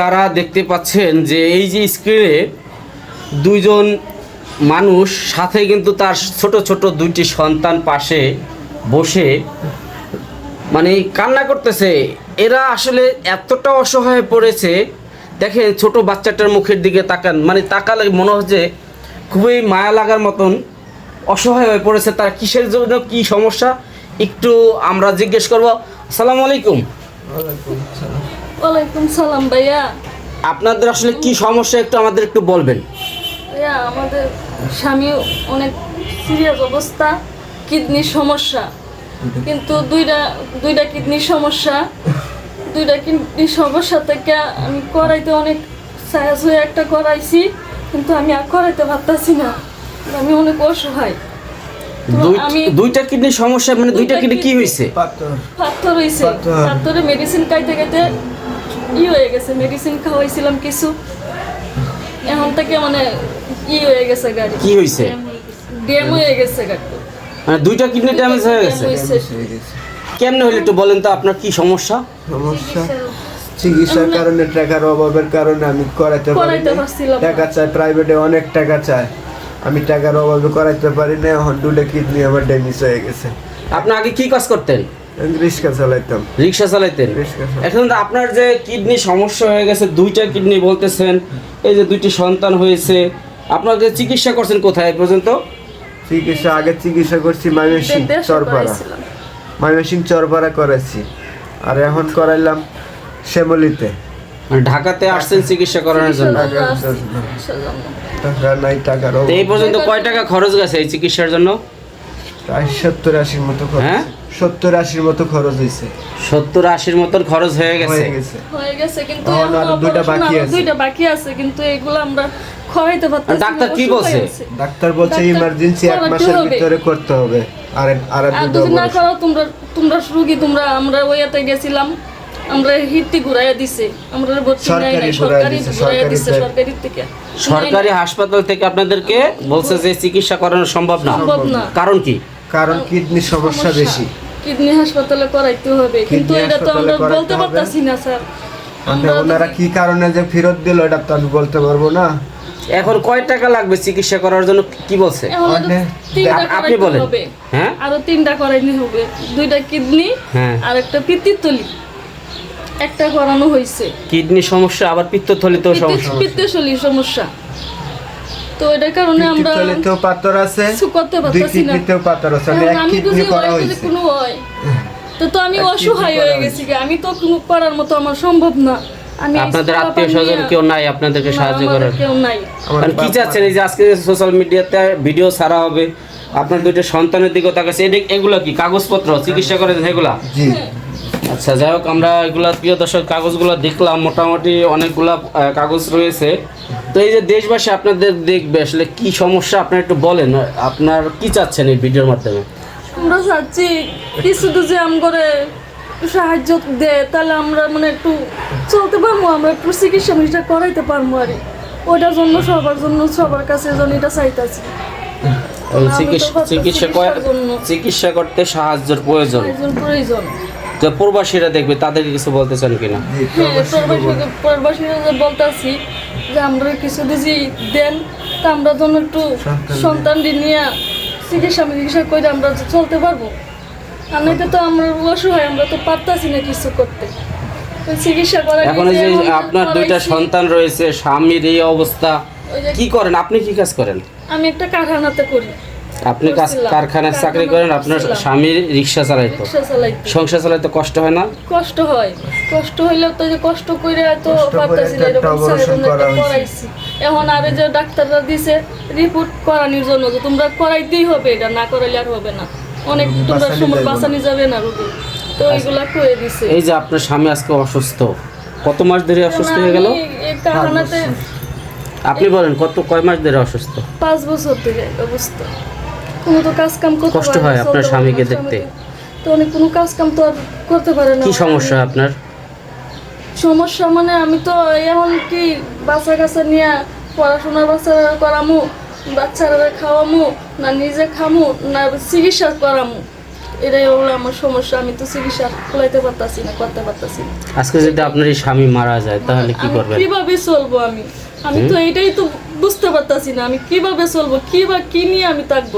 যারা দেখতে পাচ্ছেন যে এই যে স্ক্রিনে দুইজন মানুষ সাথে কিন্তু তার ছোট ছোট দুইটি সন্তান পাশে বসে মানে কান্না করতেছে। এরা আসলে এতটা অসহায় পড়েছে। দেখেন ছোট বাচ্চাটার মুখের দিকে তাকান। মানে তাকালে মনে হচ্ছে খুবই মায়া লাগার মতন অসহায় হয়ে পড়েছে। তার কিসের জন্য কি সমস্যা? একটু আমরা জিজ্ঞেস করব। আসসালামু আলাইকুম। ওয়ালাইকুম সালাম ভাইয়া। আপনাদের আসলে কি সমস্যা একটু আমাদের একটু বলবেন। ভাইয়া আমাদের স্বামী অনেক সিরিয়াস অবস্থা কিডনির সমস্যা। কিন্তু দুইটা দুইটা কিডনির সমস্যা দুইটা কিডনির সমস্যা থেকে আমি করাইতে অনেক সায়াস হয়ে একটা করাইছি কিন্তু আমি আর করাইতে পারতাছি না। আমি অনেক অসহায়। আমি দুইটা কিডনি সমস্যা মানে দুইটা কিডনি কি হয়েছে পাথর। পাথর হয়েছে। পাথরে। মেডিসিন খাইতে খাইতে ই হয়ে গেছে মেডিসিন খাওয়াইছিলাম কিছু। এখন থেকে মানে ই হয়ে গেছে গাড়ি। কি হয়েছে ড্যাম হয়ে গেছে। গাড়ি মানে দুইটা কিডনি ড্যামেজ হয়ে গেছে? কেমনে হলে একটু বলেন তো আপনার কি সমস্যা? সমস্যা? চিকিৎসার কারণে টাকার অভাবের কারণে আমি করাইতে পারি। টাকা চাই প্রাইভেটে অনেক টাকা চায় আমি টাকার অভাবে করাইতে পারি না এখন দুটো কিডনি আমার ড্যামেজ হয়ে গেছে। আপনি আগে কি কাজ করতেন? রিক্সা চালাইতাম। রিক্সা চালাইতেন? এখন তো আপনার যে কিডনি সমস্যা হয়ে গেছে দুইটা কিডনি বলতেছেন এই যে দুইটি সন্তান হয়েছে আপনাদের চিকিৎসা করছেন কোথায় এ পর্যন্ত? চিকিৎসা আগে চিকিৎসা করছি ময়মনসিং চরপাড়া। ময়মনসিং চরপাড়া করেছি। আর এখন করাইলাম শ্যামলিতে। মানে ঢাকাতে আসছেন চিকিৎসা করানোর জন্য। টাকা নাই টাকার এই পর্যন্ত কয় টাকা খরচ গেছে এই চিকিৎসার জন্য? প্রায় সত্তর আশির মতো খরচ। হ্যাঁ? সত্তর আশির মতো খরচ হয়েছে। সত্তর আশির মতন খরচ হয়ে গেছে। হয়ে গেছে। কিন্তু দুইটা বাকি আছে। দুইটা বাকি আছে কিন্তু এগুলো আমরা খরাইতে পারতেছি না, ডাক্তার কি বলছে? ডাক্তার বলছে ইমার্জেন্সি এক মাসের ভিতরে করতে হবে। আর আর যদি না করো তোমরা তোমরা রুগী তোমরা আমরা ওইয়াতে গেছিলাম আমরা হিটটি ঘুরাইয়া দিছে। আমরা ভর্তি নাই নাই সরকারি ঘুরাইয়া সরকারি দিছে, ঘুরাইয়া দিছে সরকারি থেকে। সরকারি হাসপাতাল থেকে আপনাদেরকে বলছে যে চিকিৎসা করানো সম্ভব না। সম্ভব না। কারণ কি? কারণ কিডনির সমস্যা। বেশি। কিডনি হাসপাতালে করাইতে হবে। কিন্তু এটা তো আমরা বলতে পারতাছি না স্যার। মানে ওনারা কি কারণে যে ফেরত দিল এটা তো আমি বলতে পারব না। এখন কয় টাকা লাগবে চিকিৎসা করার জন্য কি বলছে? মানে আপনি বলেন। হ্যাঁ? আরও তিনটা করাইতে হবে। দুইটা কিডনি হ্যাঁ। আর একটা পিত্তিতলি একটা করানো হয়েছে কিডনি সমস্যা আবার পিত্তথলিতেও সমস্যা পিত্তশলী সমস্যা। তো এটার কারণে আমরা পাথর আছে পারতাছি না পাথর আছে। আমি যদি করা হয় যদি হয়েছে। কোনো হয়। তো তো আমি অসহায় হয়ে গেছি আমি তো কোনো করার মতো আমার সম্ভব না। আমি আপনাদের আত্মীয় স্বজন কেউ নাই আপনাদেরকে সাহায্য করার। কেউ নাই। মানে কি চাচ্ছেন? এই যে আজকে সোশ্যাল মিডিয়াতে ভিডিও ছাড়া হবে আপনার দুইটা সন্তানের দিকে তাকাচ্ছে। এগুলো কি? কাগজপত্র চিকিৎসা করে এগুলা জি। আচ্ছা যাই হোক আমরা এগুলা প্রিয় দর্শক কাগজগুলো দেখলাম মোটামুটি অনেকগুলা কাগজ রয়েছে। তো এই যে দেশবাসী আপনাদের দেখবে আসলে কি সমস্যা আপনার একটু বলেন আপনার কি চাচ্ছেন এই ভিডিওর মাধ্যমে? আমরা চাচ্ছি কিছু তো যে আম করে সাহায্য দেয় তাহলে আমরা মানে একটু চলতে পারব আমরা একটু চিকিৎসা মিকিৎসা করাইতে পারব আর ওইটার জন্য সবার জন্য সবার কাছে যেন এটা চাইতাছি। চিকিৎসা। চিকিৎসা করতে সাহায্যের প্রয়োজন। প্রয়োজন। তো প্রবাসীরা দেখবে তাদেরকে কিছু বলতে চান কিনা? হ্যাঁ প্রবাসী প্রবাসী প্রবাসীরা যে বলতাছি যে আমরা কিছু যদি দেন তা আমরা যেন একটু সন্তান নিয়ে চিকিৎসা মিকিৎসা করে আমরা চলতে পারব। আর নয়তো তো আমরা অসহায় আমরা তো পারতাছি না কিছু করতে। চিকিৎসা করা এখন যে আপনার দুইটা সন্তান রয়েছে স্বামীর এই অবস্থা কি করেন? আপনি কি কাজ করেন? আমি একটা কারখানাতে করি। আপনি কাজ কারখানায় চাকরি করেন আপনার। স্বামীর রিক্সা চালাইতো। সংসার চালাইতে কষ্ট হয় না? কষ্ট হয়। কষ্ট হইলেও তো যে কষ্ট করে তো কষ্ট না এরকম operation সারাদিন করা একটা হয়েছে। করাইছি। এখন আরে যে ডাক্তাররা দিছে রিপোর্ট করানোর জন্য যে তোমরা করাইতেই হবে এটা না করাইলে আর হবে না। অনেক তোমরা বাঁচানো সময় যাবে না। বাঁচানি যাবে না রোগী। তো এইগুলা করে দিছে। এই যে আপনার স্বামী আজকে অসুস্থ কত মাস ধরে অসুস্থ হয়ে গেল? কারখানাতে আপনি বলেন কত কয় মাস ধরে অসুস্থ? পাঁচ বছর ধরে অবস্থা। কোনো তো কাজ কাম করতে কষ্ট হয় আপনার স্বামীকে দেখতে? তো অনেক কোনো কাজ কাম তো আর করতে পারে না কি সমস্যা আপনার? সমস্যা মানে আমি তো এখন কি বাচ্চা কাচ্চা নিয়ে পড়াশোনা করামু বাচ্চারা খাওয়ামু না নিজে খামু না চিকিৎসা করামু। এটাই হলো আমার সমস্যা আমি তো চিকিৎসা করাইতে পারতাছি না করতে পারতাছি না। আজকে যদি আপনার এই স্বামী মারা যায় তাহলে কি করবেন? কীভাবে চলবো আমি? আমি তো এটাই তো বুঝতে পারতাছি না আমি কীভাবে চলবো কি বা কি নিয়ে আমি থাকব?